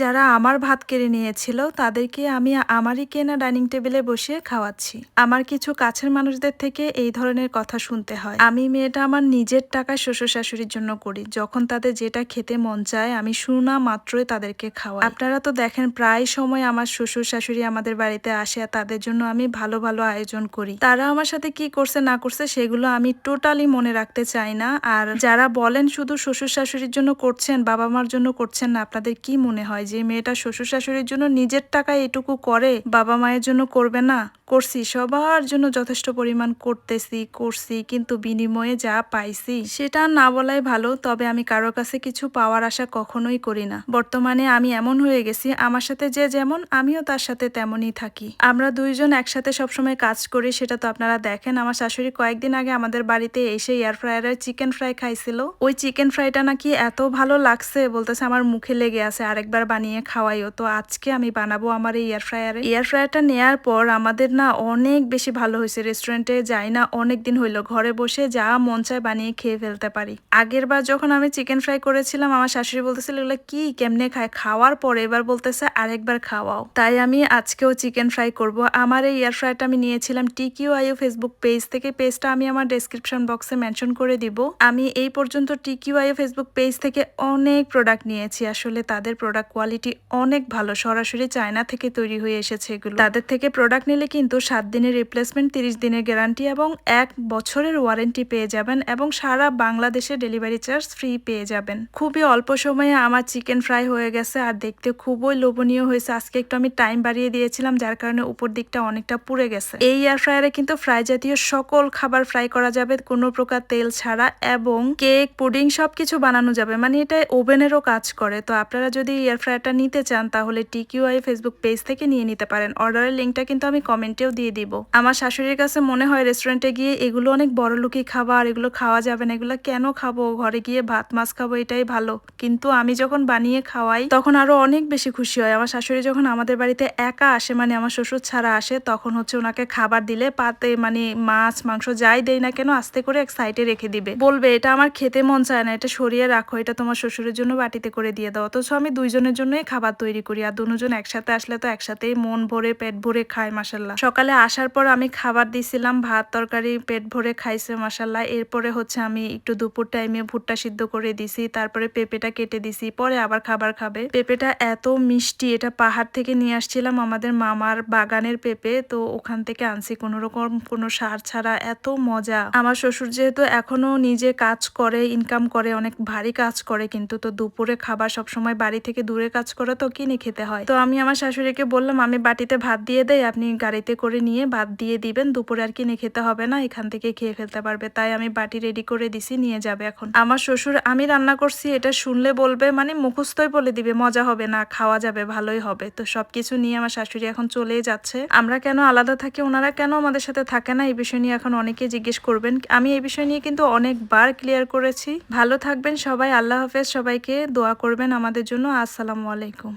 যারা আমার ভাত কেড়ে নিয়েছিল, তাদেরকে আমি আমারই কেনা ডাইনিং টেবিলে বসিয়ে খাওয়াচ্ছি। আমার কিছু কাছের মানুষদের থেকে এই ধরনের কথা শুনতে হয়। আমি মেয়েটা আমার নিজের টাকায় শ্বশুর শাশুড়ির জন্য করি। যখন তাদের যেটা খেতে মন চায়, আমি শুনা মাত্রই তাদেরকে খাওয়াই। আপনারা তো দেখেন, প্রায় সময় আমার শ্বশুর শাশুড়ি আমাদের বাড়িতে আসে আর তাদের জন্য আমি ভালো ভালো আয়োজন করি। তারা আমার সাথে কি করছে, না করছে, সেগুলো আমি টোটালি মনে রাখতে চাই না। আর যারা বলেন, শুধু শ্বশুর শাশুড়ির জন্য করছেন বাবা মার জন্য করছেন না, আপনাদের কি মনে হয় যে মেয়েটা শ্বশুর শাশুড়ির জন্য নিজের টাকায় এটুকু করে, বাবা মায়ের জন্য করবে না। করছি, সবার জন্য যথেষ্ট পরিমাণ করতেছি, করছি, কিন্তু বিনিময়ে যা পাইছি সেটা না বলাই ভালো, তবে আমি কারোর কাছে কিছু পাওয়ার আশা কখনোই করি না। বর্তমানে আমি এমন হয়ে গেছি, আমার সাথে যে যেমন, আমিও তার সাথে তেমনই থাকি। আমরা দুইজন একসাথে সবসময় কাজ করি, সেটা তো আপনারা দেখেন। আমার শাশুড়ি কয়েকদিন আগে আমাদের বাড়িতে এসে এয়ার ফ্রায়ারের চিকেন ফ্রাই খাইছিল। ওই চিকেন ফ্রাইটা নাকি এত ভালো লাগছে, বলতেছে আমার মুখে লেগে আছে, আরেকবার বানিয়ে খাওয়াইও। তো আজকে আমি বানাবো আমার এই এয়ার ফ্রায়ারে এয়ার ফ্রায়ারটা নেয়ার পর আমাদের না অনেক বেশি ভালো হয়েছে। রেস্টুরেন্টে যাই না অনেক দিন হইল। ঘরে বসে যা মন চায় বানিয়ে খেয়ে ফেলতে পারি। আগের বার যখন আমি চিকেন ফ্রাই করেছিলাম, আমার শাশুড়ি বলতেছিল, এগুলো কি কেমনে খায়? খাওয়ার পরে এবার বলতেছে, আরেকবার খাওয়াও। তাই আমি আজকেও চিকেন ফ্রাই করব। আমার এই এয়ার ফ্রাইটা আমি নিয়েছিলাম টিকিউ আইও ফেসবুক পেজ থেকে। পেজটা আমি আমার ডেসক্রিপশন বক্সে মেনশন করে দিব। আমি এই পর্যন্ত টিকিউ আইও ফেসবুক পেজ থেকে অনেক প্রোডাক্ট নিয়েছি। আসলে তাদের প্রোডাক্ট কোয়ালিটি অনেক ভালো। সরাসরি চায়না থেকে তৈরি হয়ে এসেছে এগুলো। তাদের থেকে প্রোডাক্ট নিলে কিন্তু সাত দিনের রিপ্লেসমেন্ট তিরিশ দিনের গ্যারান্টি এবং এক বছরের ওয়ারেন্টি পেয়ে যাবেন এবং সারা বাংলাদেশে ডেলিভারি চার্জ ফ্রি পেয়ে যাবেন। খুবই অল্প সময়ে আমার চিকেন ফ্রাই হয়ে গেছে আর দেখতে খুবই লোভনীয় হয়েছে। আজকে একটু আমি টাইম বাড়িয়ে দিয়েছিলাম, যার কারণে উপর দিকটা অনেকটা পুড়ে গেছে। এই এয়ার ফ্রায়ারে কিন্তু ফ্রাই জাতীয় সকল খাবার ফ্রাই করা যাবে। কোনো প্রকার তেল ছাড়া এবং কেক পুডিং সবকিছু বানানো যাবে। মানে এটা ওভেনেরও কাজ করে। তো আপনারা যদি এয়ার ফ্রায়ারটা নিতে চান, তাহলে টিকিউআই ফেসবুক পেজ থেকে নিয়ে নিতে পারেন। অর্ডারের লিঙ্কটা কিন্তু আমি কমেন্টেও দিয়ে দিব। আমার শাশুড়ির কাছে মনে হয় রেস্টুরেন্টে গিয়ে এগুলো অনেক বড় লোকই খাবার এগুলো খাওয়া যাবে না। এগুলো কেন খাব? ঘরে গিয়ে ভাত, মাছ খাব, এটাই ভালো। কিন্তু আমি যখন বানিয়ে খাওয়াই, তখন আরও অনেক বেশি খুশি হয়। আমার শাশুড়ি যখন আমাদের বাড়িতে একা আসে মানে আমার শ্বশুর ছাড়া আসে, তখন হচ্ছে ওনাকে খাবার দিলে পাতে মানে মাছ, মাংস যাই দেই না কেন আস্তে করে এক সাইডে রেখে দিবে। বলবে, এটা আমার খেতে মন চায় না, এটা সরিয়ে রাখো, এটা তোমার শ্বশুরের জন্য বাটিতে করে দিয়ে দাও। অথচ আমি দুইজনের জন্যই খাবার তৈরি করি আর দুজন একসাথে আসলে তো একসাথেই মন ভরে, পেট ভরে খায় মাসাল্লাহ সকালে আসার পর আমি খাবার দিছিলাম, ভাত তরকারি, পেট ভরে খাইছে মাসাল্লাহ এরপরে হচ্ছে আমি একটু দুপুর টাইমে ভুট্টা সিদ্ধ করে দিছি, তারপরে পেঁপেটা কেটে দিছি, পরে আবার খাবার খাবে। পেঁপেটা এত মিষ্টি, এটা পাহাড় থেকে নিয়ে আসছিলাম আমাদের মামার বাগানের পেঁপে, তো ওখান থেকে আনছি কোনো রকম কোনো সার ছাড়া, এত মজা। আমার শ্বশুর যেহেতু এখনও নিজে কাজ করে ইনকাম করে, অনেক ভারী কাজ করে, কিন্তু তো দুপুরে খাবার সবসময় বাড়ি থেকে দূরে কাজ করে তো কিনে খেতে হয়। তো আমি আমার শাশুড়িকে বললাম, আমি বাটিতে ভাত দিয়ে দেই, আপনি গাড়িতে করে নিয়ে ভাত দিয়ে দিবেন, দুপুরে আর কিনে খেতে হবে না, এখান থেকে খেয়ে ফেলতে পারবে। তাই আমি বাটি রেডি করে দিছি, নিয়ে যাবে এখন। আমার শ্বশুর, আমি রান্না করছি, এটা শুনলে বলবে মানে মুখস্থই বলে দিবে, মজা হবে না, খাওয়া যাবে, ভালোই হবে। তো সবকিছু নিয়ে আমার শাশুড়ি এখন চলেই যাচ্ছে। আমরা কেন আলাদা থাকি? ওনারা কেন আমাদের সাথে থাকে না? এই বিষয় নিয়ে এখন অনেকে জিজ্ঞেস করবেন। আমি এই বিষয় নিয়ে কিন্তু অনেকবার ক্লিয়ার করেছি। ভালো থাকবেন সবাই, আল্লাহ হাফেজ। সবাইকে দোয়া করবেন আমাদের জন্য। আসসালামু আলাইকুম।